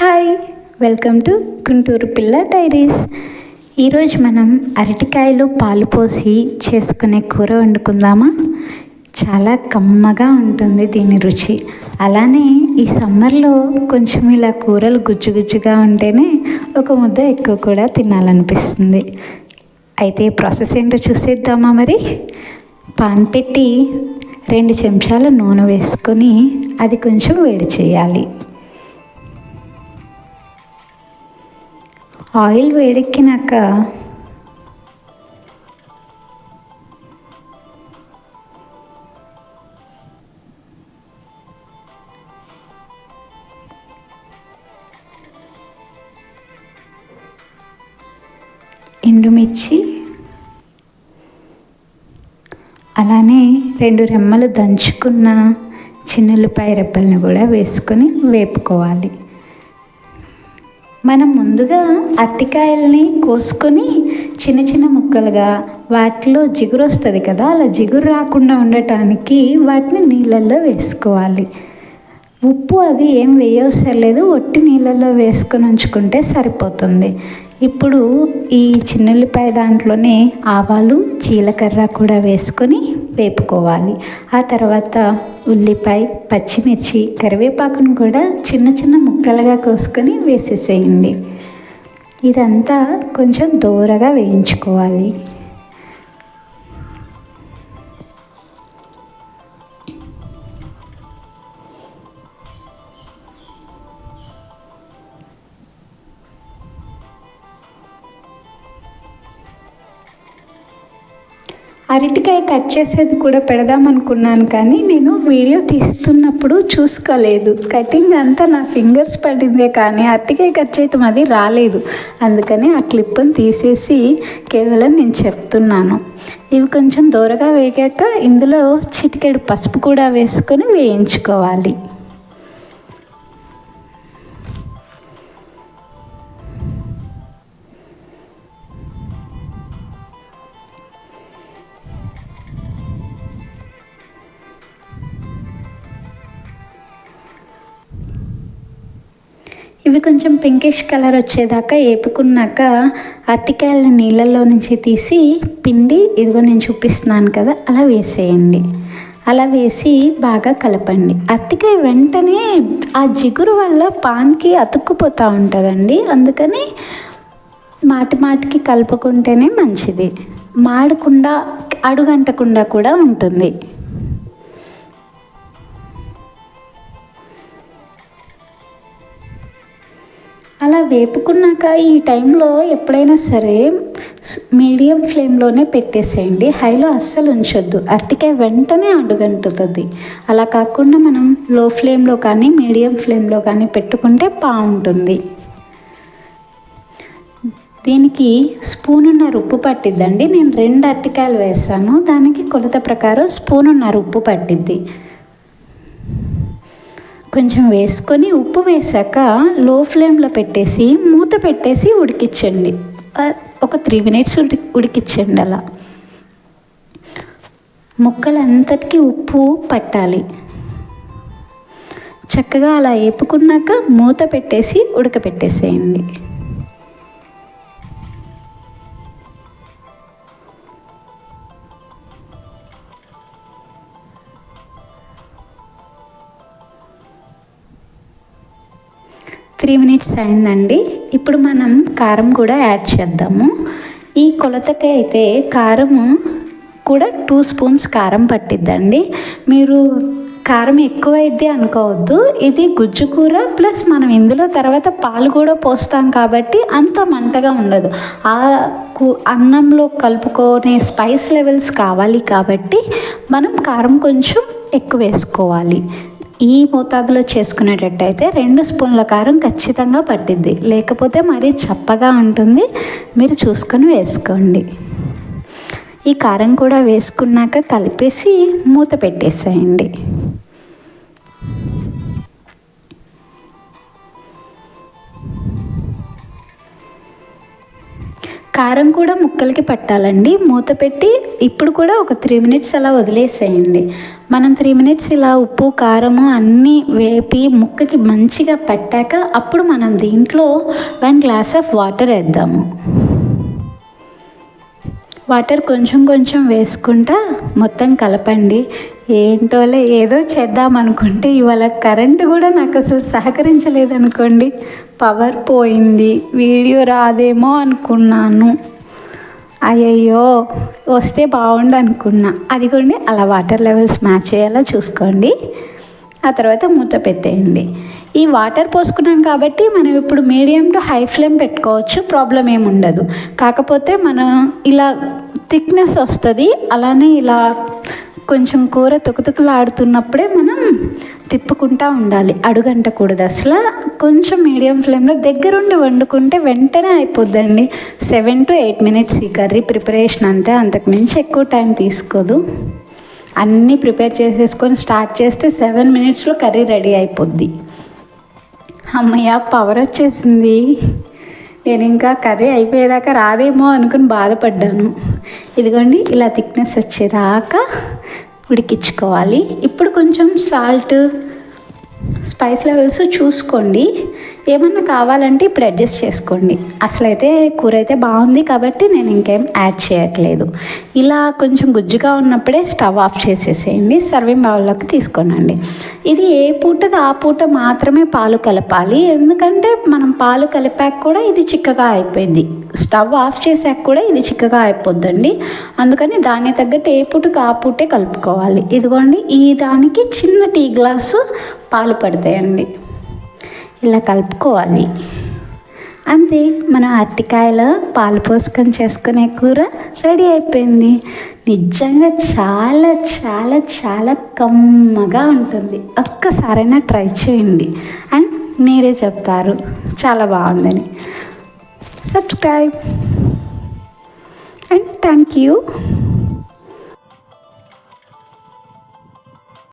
Hi welcome to Guntur పిల్ల diaries. ఈరోజు మనం అరటికాయలు పాలు పోసి చేసుకునే కూర వండుకుందామా? చాలా కమ్మగా ఉంటుంది దీని రుచి. అలానే ఈ సమ్మర్లో కొంచెం ఇలా కూరలు గుజ్జు గుజ్జుగా ఉంటేనే ఒక ముద్ద ఎక్కువ కూడా తినాలనిపిస్తుంది. అయితే ప్రాసెస్ ఏంటో చూసేద్దామా మరి? పాన్ పెట్టి రెండు చెంచాల నూనె వేసుకొని అది కొంచెం వేడి చేయాలి. ఆయిల్ వేడెక్కినాక ఎండుమిర్చి అలానే రెండు రెమ్మలు దంచుకున్న చిన్నులపాయ రెప్పల్ని కూడా వేసుకొని వేపుకోవాలి. మనం ముందుగా అరటికాయల్ని కోసుకొని చిన్న చిన్న ముక్కలుగా వాటిలో జిగురు వస్తుంది కదా అలా జిగురు రాకుండా ఉండటానికి వాటిని నీళ్ళల్లో వేసుకోవాలి. ఉప్పు అది ఏం వేయవసరం లేదు ఒట్టి నీళ్ళల్లో వేసుకొని ఉంచుకుంటే సరిపోతుంది. ఇప్పుడు ఈ చిన్నెల్లిపాయ దాంట్లోనే ఆవాలు జీలకర్ర కూడా వేసుకొని వేపుకోవాలి. ఆ తర్వాత ఉల్లిపాయ పచ్చిమిర్చి కరివేపాకును కూడా చిన్న చిన్న ముక్కలుగా కోసుకొని వేసేసేయండి. ఇదంతా కొంచెం దూరగా వేయించుకోవాలి. అరటికాయ కట్ చేసేది కూడా పెడదాం అనుకున్నాను కానీ నేను వీడియో తీస్తున్నప్పుడు చూసుకోలేదు. కటింగ్ అంతా నా ఫింగర్స్ పడిందే కానీ అరటికాయ కట్ చేయటం అది రాలేదు. అందుకని ఆ క్లిప్ని తీసేసి కేవలం నేను చెప్తున్నాను. ఇవి కొంచెం దూరగా వేగాక ఇందులో చిటికెడు పసుపు కూడా వేసుకొని వేయించుకోవాలి. ఇవి కొంచెం పింకిష్ కలర్ వచ్చేదాకా వేపుకున్నాక అరటికాయలని నీళ్ళల్లో నుంచి తీసి పిండి ఇదిగో నేను చూపిస్తున్నాను కదా అలా వేసేయండి. అలా వేసి బాగా కలపండి. అరటికాయ వెంటనే ఆ జిగురు వల్ల పాన్కి అతుక్కుపోతూ ఉంటుందండి. అందుకని మాటి మాటికి కలుపుకుంటేనే మంచిది. మాడకుండా అడుగంటకుండా కూడా ఉంటుంది. అలా వేపుకున్నాక ఈ టైంలో ఎప్పుడైనా సరే మీడియం ఫ్లేమ్లోనే పెట్టేసేయండి. హైలో అస్సలు ఉంచొద్దు. అరటికాయ వెంటనే అడుగంటుతుంది. అలా కాకుండా మనం లో ఫ్లేమ్లో కానీ మీడియం ఫ్లేమ్లో కానీ పెట్టుకుంటే బాగుంటుంది. దీనికి స్పూనున్నర ఉప్పు పట్టిద్దండి. నేను రెండు అరటికాయలు వేసాను. దానికి కొలత ప్రకారం స్పూనున్నర ఉప్పు పట్టిద్ది. కొంచెం వేసుకొని ఉప్పు వేసాక లో ఫ్లేమ్లో పెట్టేసి మూత పెట్టేసి ఉడికించండి. ఒక త్రీ మినిట్స్ ఉడి ఉడికించండి అలా. ముక్కలంతటికీ ఉప్పు పట్టాలి. చక్కగా అలా వేపుకున్నాక మూత పెట్టేసి ఉడకపెట్టేసేయండి. త్రీ మినిట్స్ అయిందండి. ఇప్పుడు మనం కారం కూడా యాడ్ చేద్దాము. ఈ కొలతకి అయితే కారము కూడా టూ స్పూన్స్ కారం పట్టిద్దండి. మీరు కారం ఎక్కువైద్ది అనుకోవద్దు. ఇది గుజ్జు కూర ప్లస్ మనం ఇందులో తర్వాత పాలు కూడా పోస్తాం కాబట్టి అంత మంటగా ఉండదు. ఆ అన్నంలో కలుపుకునే స్పైస్ లెవెల్స్ కావాలి కాబట్టి మనం కారం కొంచెం ఎక్కువ వేసుకోవాలి. ఈ మోతాదులో చేసుకునేటట్టయితే రెండు స్పూన్ల కారం ఖచ్చితంగా పట్టిద్ది. లేకపోతే మరీ చప్పగా ఉంటుంది. మీరు చూసుకొని వేసుకోండి. ఈ కారం కూడా వేసుకున్నాక కలిపేసి మూత పెట్టేసేయండి. కారం కూడా ముక్కలకి పట్టాలండి. మూత పెట్టి ఇప్పుడు కూడా ఒక త్రీ మినిట్స్ అలా వదిలేసేయండి. మనం త్రీ మినిట్స్ ఇలా ఉప్పు కారము అన్నీ వేపి ముక్కకి మంచిగా పెట్టాక అప్పుడు మనం దీంట్లో వన్ గ్లాస్ ఆఫ్ వాటర్ వేద్దాము. వాటర్ కొంచెం కొంచెం వేసుకుంటా మొత్తం కలపండి. ఏంటోలే ఏదో చేద్దాం అనుకుంటే ఇవాళ కరెంటు కూడా నాకు అసలు సహకరించలేదనుకోండి. పవర్ పోయింది వీడియో రాదేమో అనుకున్నాను. అయ్యయ్యో వస్తే బాగుండు అనుకున్నా అదిగోండి అలా వాటర్ లెవెల్స్ మ్యాచ్ అయ్యేలా చూసుకోండి. ఆ తర్వాత మూత పెట్టేయండి. ఈ వాటర్ పోసుకున్నాం కాబట్టి మనం ఇప్పుడు మీడియం టు హై ఫ్లేమ్ పెట్టుకోవచ్చు ప్రాబ్లం ఏమి ఉండదు. కాకపోతే మనం ఇలా థిక్నెస్ వస్తుంది అలానే ఇలా కొంచెం కూర తుకుతుకులాడుతున్నప్పుడే మనం తిప్పుకుంటా ఉండాలి. అడుగంటకూడదు. అసలు కొంచెం మీడియం ఫ్లేమ్లో దగ్గరుండి వండుకుంటే వెంటనే అయిపోద్దండి. సెవెన్ టు ఎయిట్ మినిట్స్ ఈ కర్రీ ప్రిపరేషన్ అంతే. అంతకు మించి ఎక్కువ టైం తీసుకోదు. అన్నీ ప్రిపేర్ చేసేసుకొని స్టార్ట్ చేస్తే సెవెన్ మినిట్స్లో కర్రీ రెడీ అయిపోద్ది. అమ్మయ్య పవర్ వచ్చేసింది. నేను ఇంకా కర్రీ అయిపోయేదాకా రాదేమో అనుకుని బాధపడ్డాను. ఇదిగోండి ఇలా థిక్నెస్ వచ్చేదాకా ఉడికించుకోవాలి. ఇప్పుడు కొంచెం సాల్ట్ స్పైస్ లెవెల్స్ చూసుకోండి. ఏమన్నా కావాలంటే ఇప్పుడు అడ్జస్ట్ చేసుకోండి. అసలైతే కూర అయితే బాగుంది కాబట్టి నేను ఇంకేం యాడ్ చేయట్లేదు. ఇలా కొంచెం గుజ్జుగా ఉన్నప్పుడే స్టవ్ ఆఫ్ చేసేసేయండి. సర్వింగ్ బౌల్లోకి తీసుకోనండి. ఇది ఏ పూటది? ఆ పూట మాత్రమే పాలు కలపాలి. ఎందుకంటే మనం పాలు కలిపాక కూడా ఇది చిక్కగా అయిపోయింది. స్టవ్ ఆఫ్ చేసాక కూడా ఇది చిక్కగా అయిపోద్దండి. అందుకని దాని తగ్గట్టు ఏ పూటకు ఆ పూటే కలుపుకోవాలి. ఇదిగోండి ఈ దానికి చిన్న టీ గ్లాసు పాలు పడతాయండి. ఇలా కలుపుకోవాలి. అంతే మనం అరటికాయలో పాలు పోసుకొని చేసుకునే కూర రెడీ అయిపోయింది. నిజంగా చాలా చాలా చాలా కమ్మగా ఉంటుంది. ఒక్కసారైనా ట్రై చేయండి. అండ్ మీరే చెప్తారు. చాలా బాగుందని. సబ్స్క్రైబ్. And thank you.